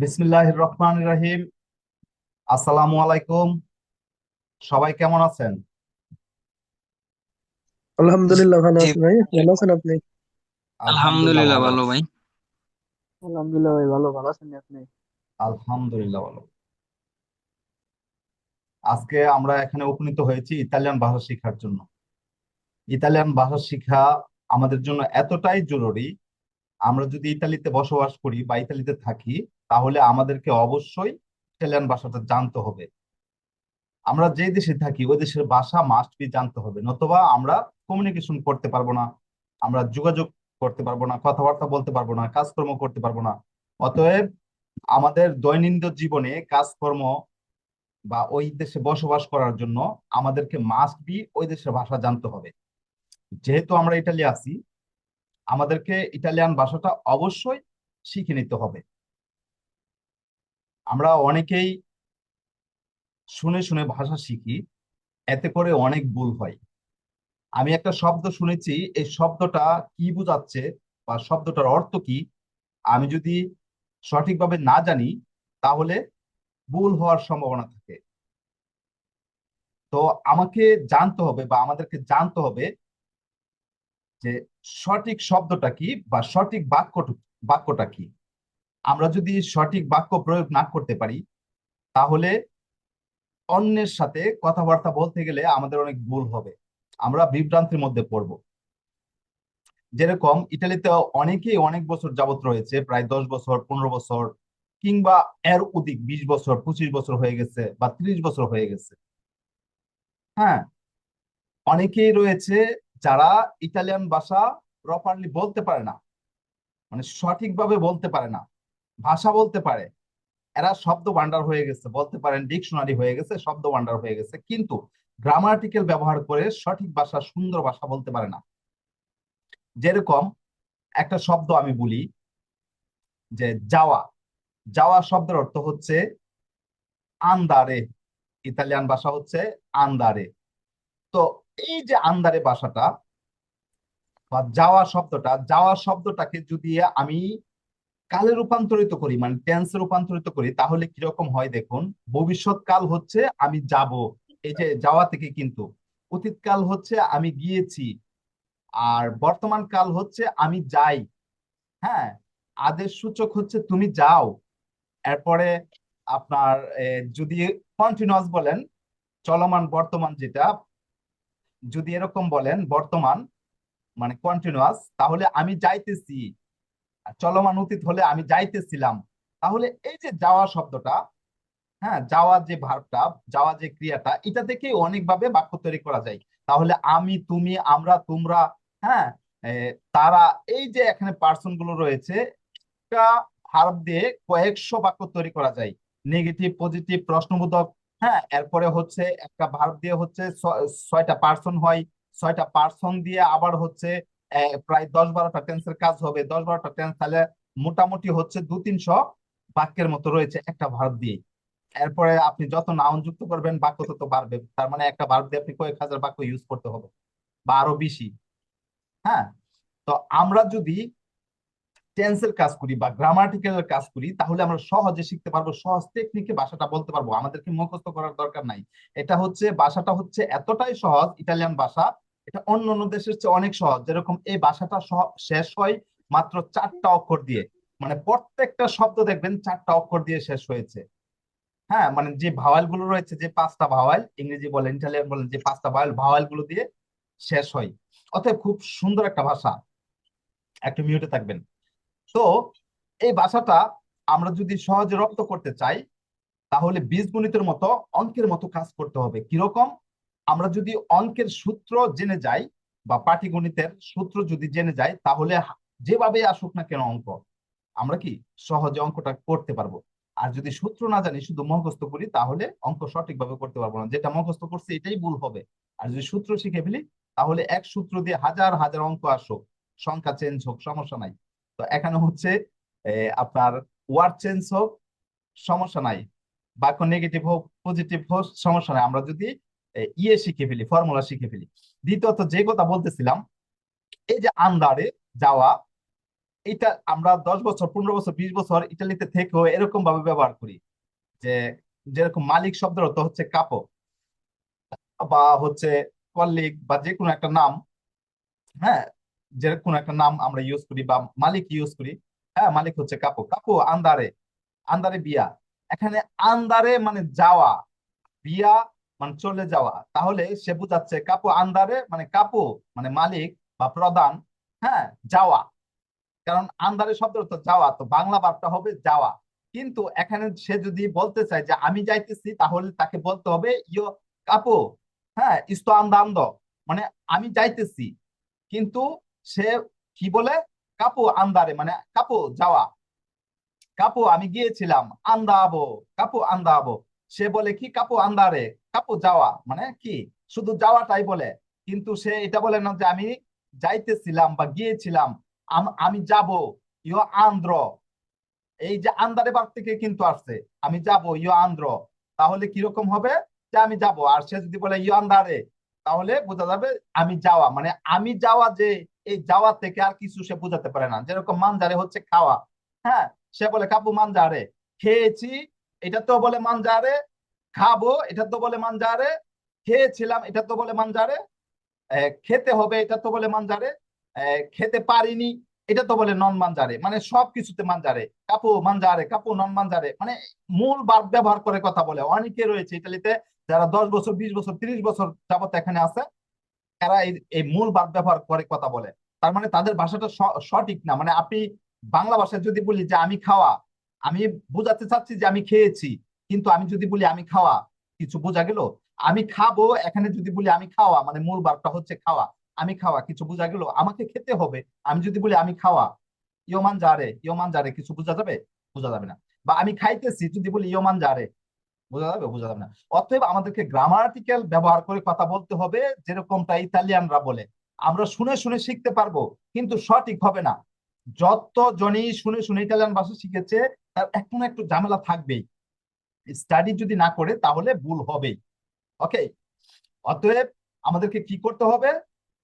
বিসমিল্লাহির রহমান রাহিম। আসসালামু আলাইকুম। সবাই কেমন আছেন? আলহামদুলিল্লাহ ভালো আছি ভাই। ভালো আছেন আপনি? আলহামদুলিল্লাহ ভালো ভালো। ভাই। আলহামদুলিল্লাহ ভাই ভালো। ভালো আছেন আপনি? আলহামদুলিল্লাহ ভালো। আজকে আমরা এখানে উপনীত হয়েছি ইতালিয়ান ভাষা শেখার জন্য। ইতালিয়ান ভাষা শেখা আমাদের জন্য এতটাই জরুরি। আমরা যদি ইতালিতে বসবাস করি বা ইতালিতে থাকি তাহলে আমাদেরকে অবশ্যই ইটালিয়ান ভাষাটা জানতে হবে। আমরা যে দেশে থাকি, ওই দেশের ভাষা মাস্ট বি জানতে হবে। নতুবা আমরা কমিউনিকেশন করতে পারব না, আমরা যোগাযোগ করতে পারব না, কথাবার্তা বলতে পারব না, কাজকর্ম করতে পারব না। অতএব আমাদের দৈনন্দিন জীবনে কাজকর্ম বা ওই দেশে বসবাস করার জন্য আমাদেরকে মাস্ট বি ওই দেশের ভাষা জানতে হবে। যেহেতু আমরা ইটালি আছি, আমাদেরকে ইটালিয়ান ভাষাটা অবশ্যই শিখে নিতে হবে। আমরা অনেকেই শুনে শুনে ভাষা শিখি, এতে করে অনেক ভুল হয়। আমি একটা শব্দ শুনেছি, এই শব্দটা কি বোঝাচ্ছে বা শব্দটার অর্থ কি? আমি যদি সঠিকভাবে না জানি, তাহলে ভুল হওয়ার সম্ভাবনা থাকে। তো আমাকে জানতে হবে বা আমাদেরকে জানতে হবে যে সঠিক শব্দটা কি বা সঠিক বাক্য বাক্যটা কি? আমরা যদি সঠিক বাক্য প্রয়োগ না করতে পারি, তাহলে অন্যের সাথে কথাবার্তা বলতে গেলে আমাদের অনেক ভুল হবে। আমরা বিভ্রান্তির মধ্যে পড়ব। যেরকম ইটালিতে অনেকেই অনেক বছর যাবত রয়েছে, প্রায় দশ বছর, পনেরো বছর, কিংবা এর অধিক বিশ বছর, পঁচিশ বছর হয়ে গেছে বা ত্রিশ বছর হয়ে গেছে। হ্যাঁ অনেকেই রয়েছে যারা ইটালিয়ান ভাষা প্রপারলি বলতে পারে না। মানে সঠিকভাবে বলতে পারে না। ভাষা বলতে পারে। এরা শব্দ ভান্ডার হয়ে গেছে, বলতে পারেন ডিকশনারি হয়ে গেছে, শব্দ ভান্ডার হয়ে গেছে। কিন্তু গ্রামাটিক্যাল ব্যবহার করে সঠিক ভাষা, সুন্দর ভাষা বলতে পারে না। যেরকম একটা শব্দ আমি বলি যে যাওয়া। যাওয়া শব্দের অর্থ হচ্ছে আন্দারে। ইতালিয়ান ভাষা হচ্ছে আন্দারে। তো এই যে আন্দারে ভাষাটা বা যাওয়া শব্দটা, যাওয়া শব্দটাকে যদি আমি কালে রূপান্তরিত করি মানে টেন্সে রূপান্তরিত করি, তাহলে কীরকম হয় দেখুন, ভবিষ্যৎ কাল হচ্ছে আমি যাব, এই যে যাওয়া থেকে কিন্তু। অতীতকাল হচ্ছে আমি গিয়েছি, আর বর্তমান কাল হচ্ছে আমি যাই। হ্যাঁ আদেশ সূচক হচ্ছে তুমি যাও। এরপরে আপনার যদি কন্টিনিউয়াস বলেন, চলমান বর্তমান যেটা, যদি এরকম বলেন বর্তমান মানে কন্টিনিউয়াস তাহলে আমি যাইতেছি। চলমান অতীত হলে আমি যাইতেছিলাম। তাহলে এই যে যাওয়া শব্দটা হ্যাঁ যাওয়া যে ভার্বটা যাওয়া যে ক্রিয়াটা, এটা থেকে অনেকভাবে বাক্য তৈরি করা যায়। তাহলে আমি, তুমি, আমরা, তোমরা হ্যাঁ তারা, এই যে এখানে পার্সনগুলো রয়েছে, একটা দিয়ে কয়েকশো বাক্য তৈরি করা যায়। নেগেটিভ পজিটিভ প্রশ্নবোধক হ্যাঁ এরপরে হচ্ছে একটা ভার্ব দিয়ে হচ্ছে ছয়টা পার্সন হয়, ছয়টা পার্সন দিয়ে আবার হচ্ছে প্রায় দশ বারোটা টেন্সের কাজ হবে। দশ বারোটা টেন্স তাহলে মোটামুটি হচ্ছে দু তিনশো বাক্যের মতো রয়েছে একটা ভার্ব দিয়ে এরপরে আপনি যত নাউন যুক্ত করবেন, বাক্য তত বাড়বে। তার মানে একটা ভার্ব দিয়ে আপনি কয়েক হাজার বাক্য ইউজ করতে হবে বা আরও বেশি। হ্যাঁ? তো আমরা যদি টেন্সের কাজ করি বা গ্রামাটিক্যালের কাজ করি, তাহলে আমরা সহজে শিখতে পারব, সহজ টেকনিকে ভাষাটা বলতে পারব। আমাদেরকে মুখস্থ করার দরকার নাই। এটা হচ্ছে, ভাষাটা হচ্ছে এতটাই সহজ, ইটালিয়ান ভাষা এটা অন্য অন্য দেশের চেয়ে অনেক সহজ। যেরকম এই ভাষাটা শেষ হয় মাত্র চারটা অক্ষর দিয়ে। মানে প্রত্যেকটা শব্দ দেখবেন চারটা অক্ষর দিয়ে শেষ হয়েছে। হ্যাঁ মানে যে ভাওয়ালগুলো রয়েছে, যে পাঁচটা ভাওয়াল, ইংরেজি বলেন, ইটালিয়ান বলেন, যে পাঁচটা ভাওয়াল ভাওয়ালগুলো দিয়ে শেষ হয়। অতএব খুব সুন্দর একটা ভাষা। একটু মিউটে থাকবেন। তো এই ভাষাটা আমরা যদি সহজে রপ্ত করতে চাই, তাহলে বীজগণিতের মতো অঙ্কের মতো কাজ করতে হবে। কীরকম? আমরা যদি অঙ্কের সূত্র জেনে যাই বা পাটিগণিতের সূত্র যদি জেনে যাই, তাহলে যেভাবে আসুক না কেন অঙ্ক, আমরা কি সহজে অঙ্কটা করতে পারব? আর যদি সূত্র না জানি, শুধু মুখস্থ করি, তাহলে অঙ্ক সঠিকভাবে করতে পারব না। যেটা মুখস্থ করছি, এটাই ভুল হবে। আর যদি সূত্র শিখে ফেলি, তাহলে এক সূত্র দিয়ে হাজার হাজার অঙ্ক আসুক। সংখ্যা চেঞ্জ হোক, সমস্যা নাই। তো এখানে হচ্ছে আপনার ওয়ার্ড চেঞ্জ হোক, সমস্যা নাই। বাক্য নেগেটিভ হোক পজিটিভ হোক, সমস্যা নাই। আমরা যদি ইয়ে শিখে ফেলি ফর্মুলা শিখে ফেলি। দ্বিতীয়ত যে কথা বলতেছিলাম, এই যে আন্দারে যাওয়া এটা আমরা দশ বছর, পনেরো বছর, বিশ বছর ইটালিতে থেকেও এরকম ভাবে ব্যবহার করি যে, যেরকম মালিক শব্দের অর্থ হচ্ছে কাপো বা হচ্ছে কলিগ বা যে কোনো একটা নাম হ্যাঁ যে কোনো একটা নাম আমরা ইউজ করি বা মালিক ইউজ করি হ্যাঁ মালিক হচ্ছে কাপো কাপো আন্দারে আন্দারে বিয়া। এখানে আন্দারে মানে যাওয়া, বিয়া মানে চলে যাওয়া। তাহলে সে বুঝাচ্ছে কাপো আন্দারে মানে কাপো মানে মালিক বা প্রধান হ্যাঁ যাওয়া। কারণ আন্দারে শব্দের অর্থ যাওয়া, তো বাংলা বার্তা হবে যাওয়া। কিন্তু এখানে সে যদি বলতে চায় যে, আমি যাইতেছি, তাহলে তাকে বলতে হবে, ইয়ো কাপো হ্যাঁ ইস্তো আন্দান্দ মানে আমি যাইতেছি। কিন্তু সে কি বলে? কাপু আন্দারে মানে কাপু যাওয়া। কাপু আমি গিয়েছিলাম, আন্দাবো কাপু আন্দাবো। সে বলে, কি কাপু আন্দারে? কাপু যাওয়া মানে কি? শুধু যাওয়াটাই বলে। কিন্তু সে এটা বলে না যে, আমি যাইতেছিলাম বা গিয়েছিলাম। আমি যাব। ইয়ো আন্দ্র। এই যে আন্দারে বার থেকে কিন্তু আসছে, আমি যাব, ইয়ো আন্দ্র। তাহলে কীরকম হবে? যে, আমি যাব। আর সে যদি বলে, ইয়ো আন্দারে তাহলে বোঝা যাবে, আমি যাওয়া। মানে আমি যাওয়া যে, এই যাওয়া থেকে আর কিছু সে বোঝাতে পারে না। যেরকম মানজারে হচ্ছে খাওয়া হ্যাঁ? সে বলে, কাপু মানজারে খেয়েছি, এটা তো বলে মানজারে খাব, এটা তো বলে মানজারে। খেয়েছিলাম, এটা তো বলে মানজারে। খেতে হবে, এটা তো বলে মানজারে। খেতে পারিনি, এটা তো বলে নন মানজারে। মানে সব কিছুতে মানজারে। কাপু মানজারে, কাপু নন মানজারে। মানে মূল বার ব্যবহার করে কথা বলে। অনেকে রয়েছে ইতালিতে, যারা দশ বছর, বিশ বছর, তিরিশ বছর যাবত এখানে আছে, এরা এই মূল বার ব্যবহার করে কথা বলে। তার মানে তাদের ভাষাটা সঠিক না। মানে আপনি বাংলা ভাষায় যদি বলি যে, আমি খাওয়া আমি বোঝাতে চাচ্ছি যে, আমি খেয়েছি কিন্তু আমি যদি বলি আমি খাওয়া, কিছু বোঝা গেল? আমি খাব, এখানে যদি বলি আমি খাওয়া মানে মূল বারটা হচ্ছে খাওয়া। আমি খাওয়া, কিছু বোঝা গেল? আমাকে খেতে হবে। আমি যদি বলি আমি খাওয়া, ইয়মান জারে ইয়মান জারে কিছু বোঝা যাবে? বোঝা যাবে না। বা আমি খাইতেছি, যদি বলি ইয়মান জারে বোঝা যাবে? বোঝা যাবে না। অতএব আমাদেরকে গ্রামাটিক্যাল ব্যবহার করে কথা বলতে হবে, যেরকমটা ইতালিয়ানরা বলে। আমরা শুনে শুনে শিখতে পারব, কিন্তু সঠিক হবে না। যত জনই শুনে শুনে ইতালিয়ান ভাষা শিখেছে, তার একটু না একটু ঝামেলা থাকবেই। স্টাডি যদি না করে, তাহলে ভুল হবেই। ওকে অতএব আমাদেরকে কি করতে হবে?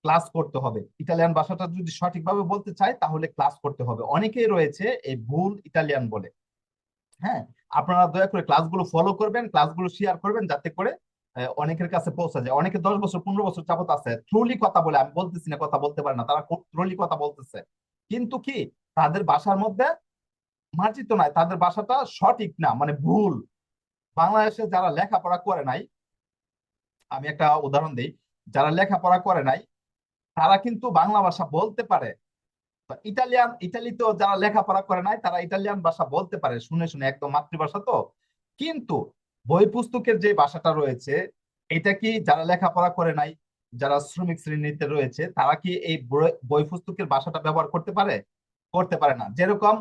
ক্লাস করতে হবে। ইতালিয়ান ভাষাটা যদি সঠিকভাবে বলতে চাই তাহলে ক্লাস করতে হবে। অনেকেই রয়েছে এই ভুল ইটালিয়ান বলে। হ্যাঁ? আপনারা দয়া করে ক্লাসগুলো ফলো করবেন ক্লাসগুলো শেয়ার করবেন, যাতে করে অনেকের কাছে পৌঁছা যায়। অনেকে দশ বছর, পনেরো বছর যাবত আছে। থ্রুলি কথা বলে, আমি বলতেছি না, কথা বলতে পারে না। তারা থ্রুলি কথা বলতেছে। কিন্তু কি? তাদের বাসার মধ্যে মার্জিত নয় তাদের বাসাটা সঠিক না মানে ভুল। বাংলাদেশে যারা লেখাপড়া করে নাই, আমি একটা উদাহরণ দিই, যারা লেখাপড়া করে নাই, তারা কিন্তু বাংলা ভাষা বলতে পারে। ইটালিয়ান ইটালিতেও যারা লেখাপড়া করে নাই, তারা ইটালিয়ান ভাষা বলতে পারে, শুনে শুনে একদম মাতৃভাষা তো। কিন্তু বই পুস্তকের যে ভাষাটা রয়েছে, এটা কি যারা লেখাপড়া করে নাই, যারা শ্রমিক শ্রেণীতে রয়েছে, তারা কি এই বই পুস্তকের ভাষাটা ব্যবহার করতে পারে? করতে পারে না। যেরকম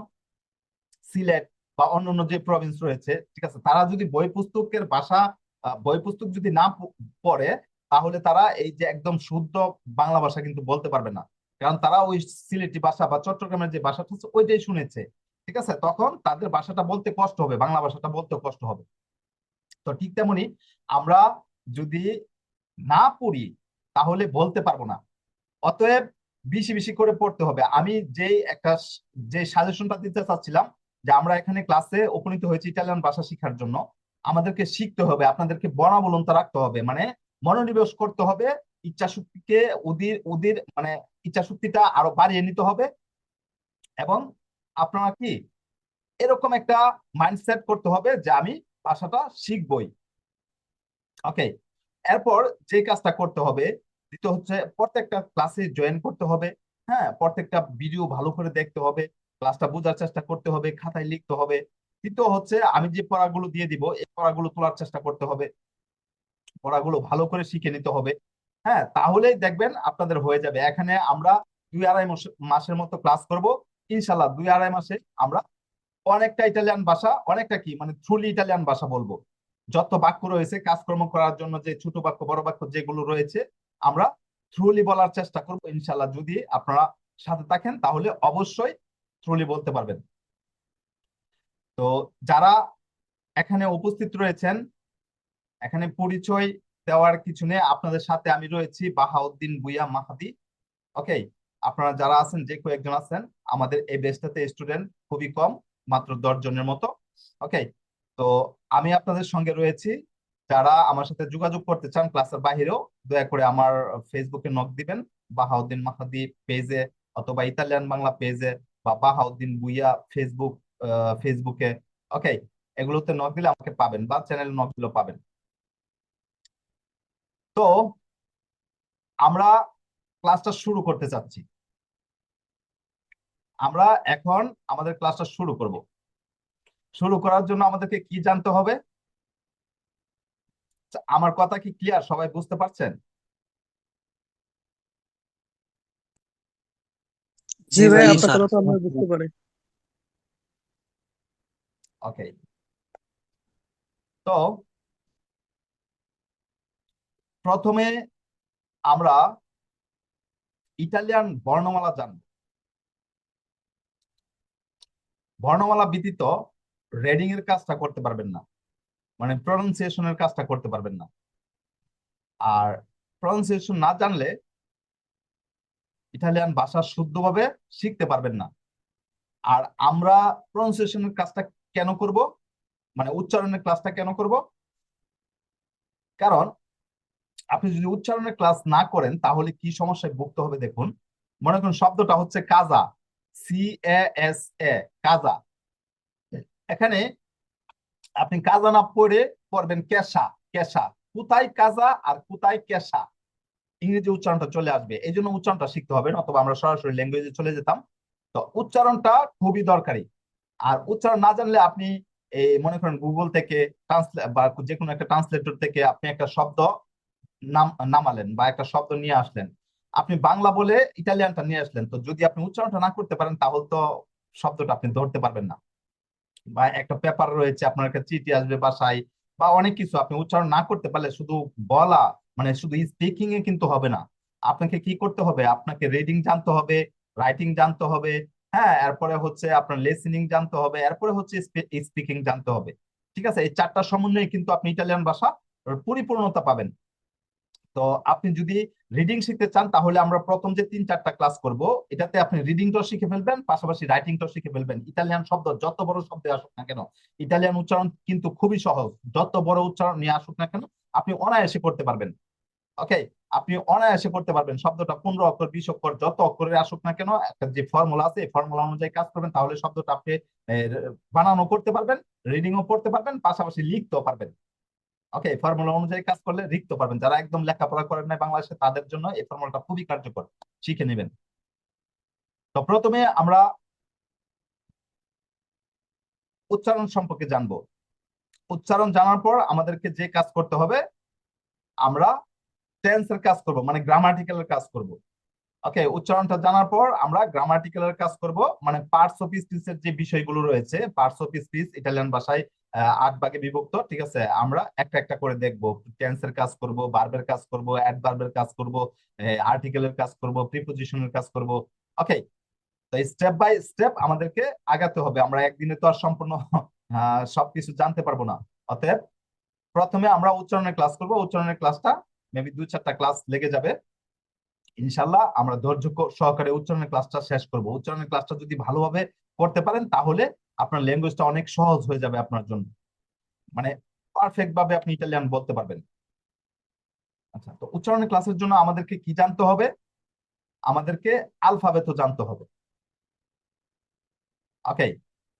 সিলেট বা অন্যান্য যে প্রভিন্স রয়েছে, ঠিক আছে? তারা যদি বই পুস্তকের ভাষা বই পুস্তক যদি না পড়ে, তাহলে তারা এই যে একদম শুদ্ধ বাংলা ভাষা কিন্তু বলতে পারবে না। কারণ তারা ওই সিলেটি ভাষা বা চট্টগ্রামের যে ভাষাটা আছে ওইটাই শুনেছে, ঠিক আছে? তখন তাদের ভাষাটা বলতে কষ্ট হবে, বাংলা ভাষাটা বলতে কষ্ট হবে। তো ঠিক তেমনি আমরা যদি না পড়ি, তাহলে বলতে পারব না। অতএব বেশি বেশি করে পড়তে হবে। আমি যে একটা যে সাজেশনটা দিতে চাচ্ছিলাম যে আমরা এখানে ক্লাসে উপনীত হয়েছি ইটালিয়ান ভাষা শেখার জন্য। আমাদেরকে শিখতে হবে, আপনাদেরকে বনাবলনতা রাখতে হবে। মানে মনোনিবেশ করতে হবে ইচ্ছা শক্তিকে ওদের ওদের মানে ইচ্ছা শক্তিটা আরও বাড়িয়ে নিতে হবে এবং আপনারা কি এরকম একটা মাইন্ডসেট করতে হবে যে আমি ভাষাটা শিখবই। ওকে এরপর যে কাজটা করতে হবে, দ্বিতীয় হচ্ছে প্রত্যেকটা ক্লাসে জয়েন করতে হবে। হ্যাঁ প্রত্যেকটা ভিডিও ভালো করে দেখতে হবে। ক্লাসটা বোঝার চেষ্টা করতে হবে, খাতায় লিখতে হবে। তৃতীয় হচ্ছে, আমি যে পড়াগুলো দিয়ে দিব, এই পড়াগুলো তোলার চেষ্টা করতে হবে। পড়াগুলো ভালো করে শিখে নিতে হবে। হ্যাঁ তাহলেই দেখবেন আপনাদের হয়ে যাবে। এখানে আমরা দুই আড়াই মাসের মতো ক্লাস করব। ইনশাল্লাহ দুই আড়াই মাসে আমরা অনেকটা ইটালিয়ান ভাষা, অনেকটা কি? মানে ট্রুলি ইটালিয়ান ভাষা বলব। যত বাক্য রয়েছে, কাজকর্ম করার জন্য যে ছোট বাক্য, বড় বাক্য যেগুলো রয়েছে, আমরা থ্রুলি বলার চেষ্টা করব ইনশাল্লাহ যদি আপনারা সাথে থাকেন, তাহলে অবশ্যই থ্রুলি বলতে পারবেন। তো যারা এখানে উপস্থিত রয়েছেন, এখানে পরিচয় দেওয়ার কিছু নেই। আপনাদের সাথে আমি রয়েছি বাহাউদ্দিন বুইয়া মাহাদি। ওকে আপনারা যারা আছেন, যে কয়েকজন আছেন, আমাদের এই বেসটাতে স্টুডেন্ট খুবই কম, মাত্র দশ জনের মতো। ওকে তো আমি আপনাদের সঙ্গে রয়েছি। যারা আমার সাথে যোগাযোগ করতে চান ক্লাসের বাহিরেও, দয়া করে আমার ফেসবুকে নক দিবেন। বাহাউদ্দিন মাহাদি পেজে অথবা ইতালিয়ান বাংলা পেজে বা বাহাউদ্দিন বুইয়া ফেসবুক ফেসবুকে ওকে এগুলোতে নক দিলে আমাকে পাবেন বা চ্যানেলে নক দিলেও পাবেন। তো, আমরা ক্লাসটা শুরু করতে চাচ্ছি। আমরা এখন আমাদের ক্লাসটা শুরু করব। শুরু করার জন্য আমাদেরকে কি জানতে হবে? আমার কথা কি ক্লিয়ার সবাই বুঝতে পারছেন? জি ভাই আপনার। কথা তো আমরা বুঝতে পারি। ওকে তো প্রথমে আমরা ইটালিয়ান বর্ণমালা জানব। বর্ণমালা ব্যতীত রেডিং এর কাজটা করতে পারবেন না। মানে প্রনাউন্সিয়েশনের কাজটা করতে পারবেন না। আর প্রনাউন্সিয়েশন না জানলে ইটালিয়ান ভাষা শুদ্ধভাবে শিখতে পারবেন না। আর আমরা প্রনাউন্সিয়েশনের কাজটা কেন করব? মানে উচ্চারণের ক্লাসটা কেন করব? কারণ আপনি যদি উচ্চারণের ক্লাস না করেন, তাহলে কি সমস্যায় ভুগতে হবে দেখুন। মনে করুন শব্দটা হচ্ছে কাজা সি এস এ কাজা। এখানে আপনি কাজা না পড়ে পড়বেন কেশা কেশা কোথায় কাজা আর কোথায় কেশা ইংরেজি উচ্চারণটা চলে আসবে। এই জন্য উচ্চারণটা শিখতে হবে অথবা আমরা সরাসরি ল্যাঙ্গুয়েজে চলে যেতাম। তো উচ্চারণটা খুবই দরকারি। আর উচ্চারণ না জানলে আপনি এই মনে করেন গুগল থেকে ট্রান্সলেট বা যে কোনো একটা ট্রান্সলেটর থেকে আপনি একটা শব্দ নাম, নামালেন বা একটা শব্দ নিয়ে আসলেন। আপনি বাংলা বলে ইটালিয়ানটা নিয়ে আসলেন। তো যদি আপনি উচ্চারণটা না করতে পারেন, তাহলে তো শব্দটা আপনি ধরতে পারবেন না। বা একটা পেপার রয়েছে, আপনার একটা চিঠি আসবে বাসায়, বা অনেক কিছু। আপনি উচ্চারণ না করতে পারলে শুধু বলা মানে শুধু স্পিকিং এ কিন্তু হবে না। আপনাকে কি করতে হবে? আপনাকে রিডিং জানতে হবে রাইটিং জানতে হবে হ্যাঁ এরপরে হচ্ছে আপনার লিসেনিং জানতে হবে, এরপরে হচ্ছে স্পিকিং জানতে হবে। ঠিক আছে? এই চারটা সমন্বয়ে কিন্তু আপনি ইটালিয়ান ভাষা পরিপূর্ণতা পাবেন। তো আপনি যদি রিডিং শিখতে চান, তাহলে আমরা প্রথম যে তিন চারটা ক্লাস করব, এটাতে আপনি রিডিংটাও শিখে ফেলবেন, পাশাপাশি রাইটিংটাও শিখে ফেলবেন। ইটালিয়ান শব্দ যত বড় শব্দে আসুক না কেন ইটালিয়ান উচ্চারণ কিন্তু খুবই সহজ। যত বড় উচ্চারণ নিয়ে আসুক না কেন, আপনি অনায়াসে করতে পারবেন। ওকে আপনি অনায়াসে করতে পারবেন। শব্দটা পনেরো অক্ষর, বিশ অক্ষর, যত অক্ষরে আসুক না কেন, একটা যে ফর্মুলা আছে ফর্মুলা অনুযায়ী কাজ করবেন, তাহলে শব্দটা আপনি বানানো করতে পারবেন রিডিংও পড়তে পারবেন, পাশাপাশি লিখতেও পারবেন। ওকে ফর্মুলা অনুযায়ী কাজ করলে লিখতে পারবেন। যারা একদম লেখাপড়া করেন না বাংলাদেশে, তাদের জন্য এই ফর্মুলাটা খুবই কার্যকর। শিখে নেবেন। তো প্রথমে আমরা উচ্চারণ সম্পর্কে জানব। উচ্চারণ জানার পর আমাদেরকে যে কাজ করতে হবে, আমরা টেন্সের কাজ করব মানে গ্রামাটিক্যালের কাজ করব। ওকে উচ্চারণটা জানার পর আমরা গ্রামাটিক্যালের কাজ করব মানে পার্টস অফ স্পিচের যে বিষয়গুলো রয়েছে পার্টস অফ স্পিচ ইটালিয়ান ভাষায় আট ভাগে বিভক্ত, ঠিক আছে? আমরা একটা একটা করে দেখব টেন্সের কাজ করব ভার্বের কাজ করব অ্যাডভার্বের কাজ করব আর্টিকেলের কাজ করব প্রিপোজিশনের কাজ করব। ওকে তো স্টেপ বাই স্টেপ আমাদেরকে আগাতে হবে, আমরা একদিনে তো আর সম্পূর্ণ সবকিছু জানতে পারব না। অতএব প্রথমে আমরা উচ্চারণের ক্লাস করব, উচ্চারণের ক্লাসটা মেবি দুই চারটা ক্লাস লেগে যাবে। ইনশাল্লাহ আমরা ধৈর্য সহকারে উচ্চারণের ক্লাসটা শেষ করব। উচ্চারণের ক্লাসটা যদি ভালোভাবে করতে পারেন, তাহলে আপনার ল্যাঙ্গুয়েজটা অনেক সহজ হয়ে যাবে আপনার জন্য। মানে পারফেক্ট ভাবে আপনি ইটালিয়ান বলতে পারবেন। আচ্ছা তো উচ্চারণের ক্লাসের জন্য আমাদেরকে কি জানতে হবে? আমাদেরকে আলফাবেতও জানতে হবে। ওকে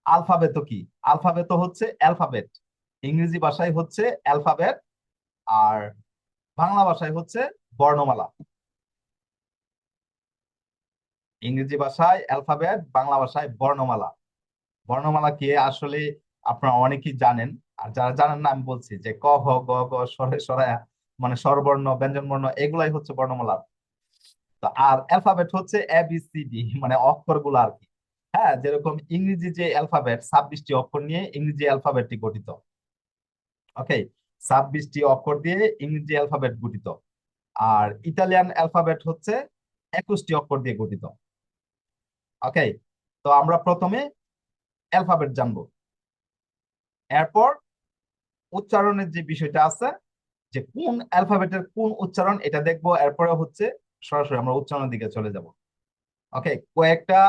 আলফাবেতো কি? আলফাবেতো হচ্ছে অ্যালফাবেট ইংরেজি ভাষায় হচ্ছে অ্যালফাবেট আর বাংলা ভাষায় হচ্ছে বর্ণমালা। ইংরেজি ভাষায় অ্যালফাবেট, বাংলা ভাষায় বর্ণমালা। বর্ণমালা কি আসলে আপনারা অনেকেই জানেন, আর যারা জানেন না, আমি বলছি যে ক খ গ গ স্বরায়া মানে স্বরবর্ণ ব্যঞ্জন বর্ণ এগুলাই হচ্ছে বর্ণমালা। তো আর অ্যালফাবেট হচ্ছে এ, বি, সি, ডি মানে অক্ষরগুলো আর কি। হ্যাঁ যেরকম ইংরেজি যে অ্যালফাবেট, ছাব্বিশটি অক্ষর নিয়ে ইংরেজি অ্যালফাবেটটি গঠিত। ওকে ছাব্বিশটি অক্ষর দিয়ে ইংরেজি অ্যালফাবেট গঠিত। আর ইতালিয়ান অ্যালফাবেট হচ্ছে একুশটি অক্ষর দিয়ে গঠিত। ওকে তো আমরা প্রথমে অ্যালফাবেট জানব। এরপর উচ্চারণের যে বিষয়টা আছে, যে কোন অ্যালফাবেটের কোন উচ্চারণ, এটা দেখব। এরপরে হচ্ছে সরাসরি আমরা উচ্চারণের দিকে চলে যাব। ওকে কয়েকটা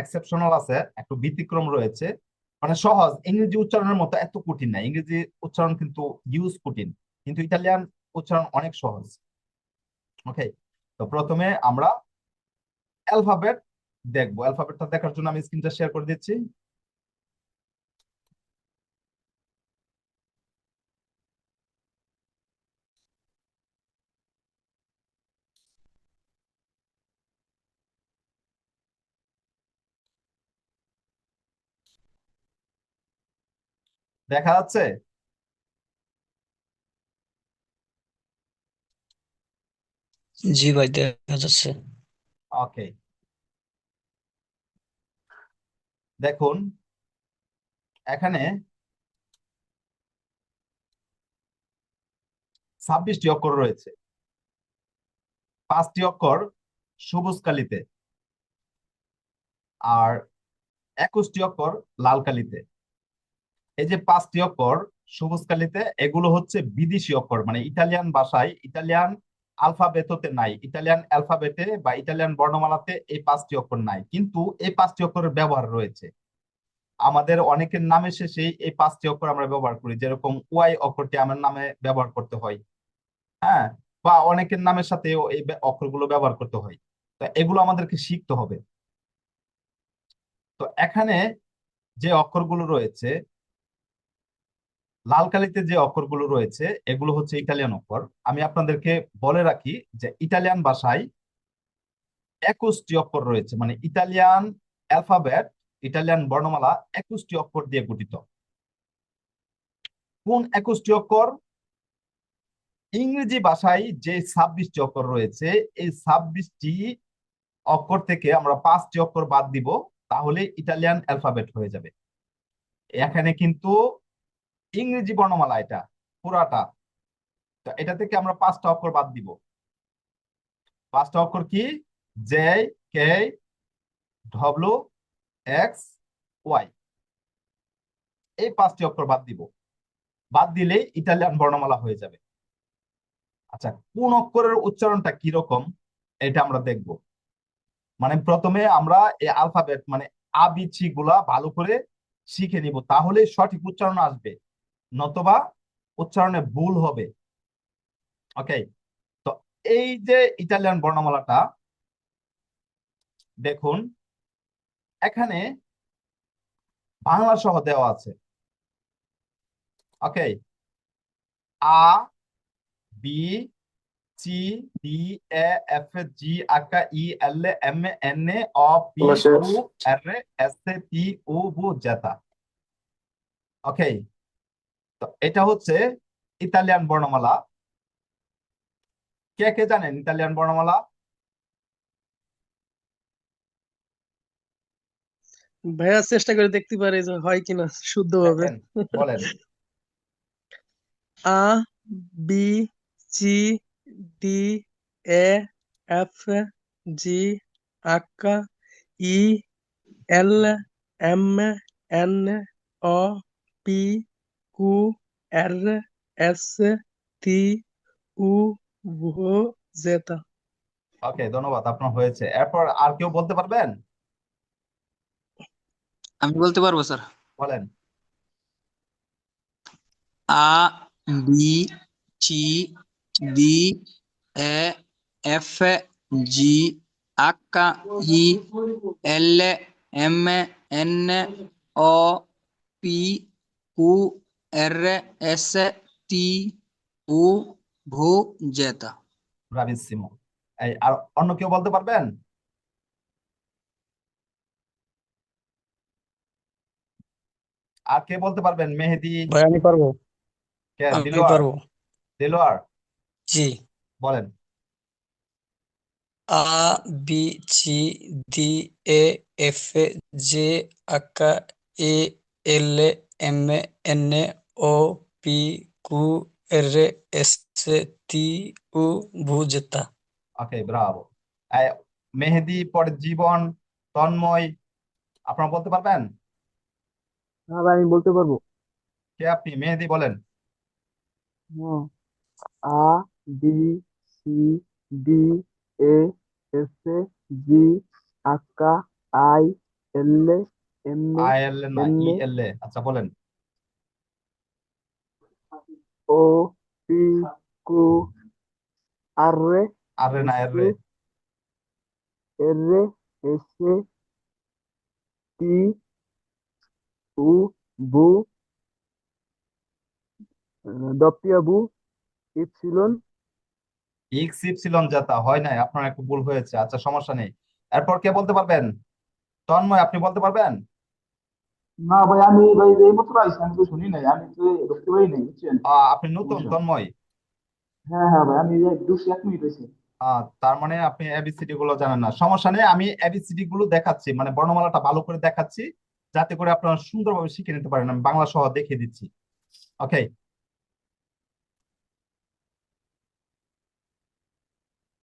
এক্সেপশনাল আছে, একটু ব্যতিক্রম রয়েছে। মানে সহজ। ইংরেজি উচ্চারণের মতো এত কঠিন না। ইংরেজি উচ্চারণ কিন্তু ইউজ কঠিন। কিন্তু ইটালিয়ান উচ্চারণ অনেক সহজ। ওকে তো প্রথমে আমরা অ্যালফাবেট দেখব। অ্যালফাবেটটা দেখার জন্য আমি স্ক্রিনটা শেয়ার করে দিচ্ছি। দেখা যাচ্ছে? জি ভাই দেখা যাচ্ছে। ওকে। দেখুন এখানে ছাব্বিশটি অক্ষর রয়েছে। পাঁচটি অক্ষর সবুজ কালিতে আর একুশটি অক্ষর লাল কালিতে এই যে পাঁচটি অক্ষর সবুজ কালিতে এগুলো হচ্ছে বিদেশি অক্ষর মানে ইটালিয়ান ভাষায় ইটালিয়ান আলফাবেততে নাই, ইটালিয়ান অ্যালফাবেটে বা ইটালিয়ান বর্ণমালাতে এই পাঁচটি অক্ষর নাই, কিন্তু এই পাঁচটি অক্ষরের ব্যবহার রয়েছে। আমাদের অনেকের নামে শেষে এই পাঁচটি অক্ষর আমরা ব্যবহার করি, যেরকম ওয়াই অক্ষরটি আমার নামে ব্যবহার করতে হয় হ্যাঁ বা অনেকের নামের সাথেও এই অক্ষরগুলো ব্যবহার করতে হয়। তো এগুলো আমাদেরকে শিখতে হবে। তো এখানে যে অক্ষরগুলো রয়েছে লাল কালিতে যে অক্ষরগুলো রয়েছে, এগুলো হচ্ছে ইটালিয়ান অক্ষর। আমি আপনাদেরকে বলে রাখি যে ইটালিয়ান ভাষায় একুশটি অক্ষর রয়েছে মানে ইটালিয়ান অ্যালফাবেট, ইটালিয়ান বর্ণমালা একুশটি অক্ষর দিয়ে গঠিত। কোন একুশটি অক্ষর? ইংরেজি ভাষায় যে ছাব্বিশটি অক্ষর রয়েছে, এই ছাব্বিশটি অক্ষর থেকে আমরা পাঁচটি অক্ষর বাদ দিব, তাহলে ইটালিয়ান অ্যালফাবেট হয়ে যাবে। এখানে কিন্তু ইংরেজি বর্ণমালা এটা, পুরাটা। তো এটা থেকে আমরা পাঁচটা অক্ষর বাদ দিব। পাঁচটা অক্ষর কি? J K W X Y এই পাঁচটি অক্ষর বাদ দিব। বাদ দিলে ইটালিয়ান বর্ণমালা হয়ে যাবে। আচ্ছা কোন অক্ষরের উচ্চারণটা কি রকম এটা আমরা দেখব। মানে প্রথমে আমরা এই আলফাবেট মানে আবিচি গুলা ভালো করে শিখে নিব তাহলে সঠিক উচ্চারণ আসবে। নতবা উচ্চারণে ভুল হবে। ওকে তো এই যে ইটালিয়ান বর্ণমালাটা দেখুন এখানে বাংলা সহ দেওয়া আছে। Okay a B C D A F G আকা ই এল এম এন এ অ পি Gracias. উ আর এস টি উ বু জেতা। ওকে তো এটা হচ্ছে ইতালিয়ান বর্ণমালা। কে কে জানেন ইতালিয়ান বর্ণমালা? ভাইয়া চেষ্টা করে দেখতে পারে যে হয় কিনা শুদ্ধভাবে। দেখেন বলেন। আ B C D A F G আকা ই এল এম এন ও পি কিউ আর এস টি উ ভো জেতা ওকে ধন্যবাদ আপনার হয়েছে। এরপর আর কেউ বলতে পারবেন? আমি বলতে পারব স্যার। বলেন। আ B C D A F G আকা ই এল এম এন ও পি কিউ আর এস টি উ ভু জেতা ব্রাভিসিমো এই আর অন্য কেউ বলতে পারবেন? আর কে বলতে পারবেন? মেহেদি? ভাই আমি পারব। কে? আমি দিলোয়ার? পারব। দিলোয়ার? জি। বলেন। A B C D E F G H I L M N O P Q R S T U ভুজতা ওকে ব্রাভো মেহেদি পরে জীবন তন্ময় আপনারা বলতে পারবেন? হ্যাঁ ভাই আমি বলতে পারব। কে আপনি? মেহেদি বলেন। আ B C D A S A জি আকা আই এল এম আই এল এ। না ই। এল এ। আচ্ছা বলেন। ও পি কু আর রে আর রে না এর রে এর রে এস এ টি উ বু ডপিয়া বু ইপসিলন এক্স ইপসিলন যেটা হয় নাই? আপনার একটু ভুল হয়েছে। আচ্ছা সমস্যা নেই। এরপর কে বলতে পারবেন? তন্ময় আপনি বলতে পারবেন? না ভাই আমি ভাই এই মাত্র আইসি আমি তো শুনি নাই আমি তো ঢুকতে পারি নাই বুঝছেন? আপনি নতুন। তন্ময় হ্যাঁ হ্যাঁ ভাই আমি ঢুকছি এক মিনিট হয়েছে। তার মানে আপনি এবিসিডি গুলো জানেন না। সমস্যা নেই আমি এবিসিডি গুলো দেখাচ্ছি মানে বর্ণমালাটা ভালো করে দেখাচ্ছি যাতে করে আপনারা সুন্দরভাবে শিখে নিতে পারেন আমি বাংলা সহ দেখিয়ে দিচ্ছি। ওকে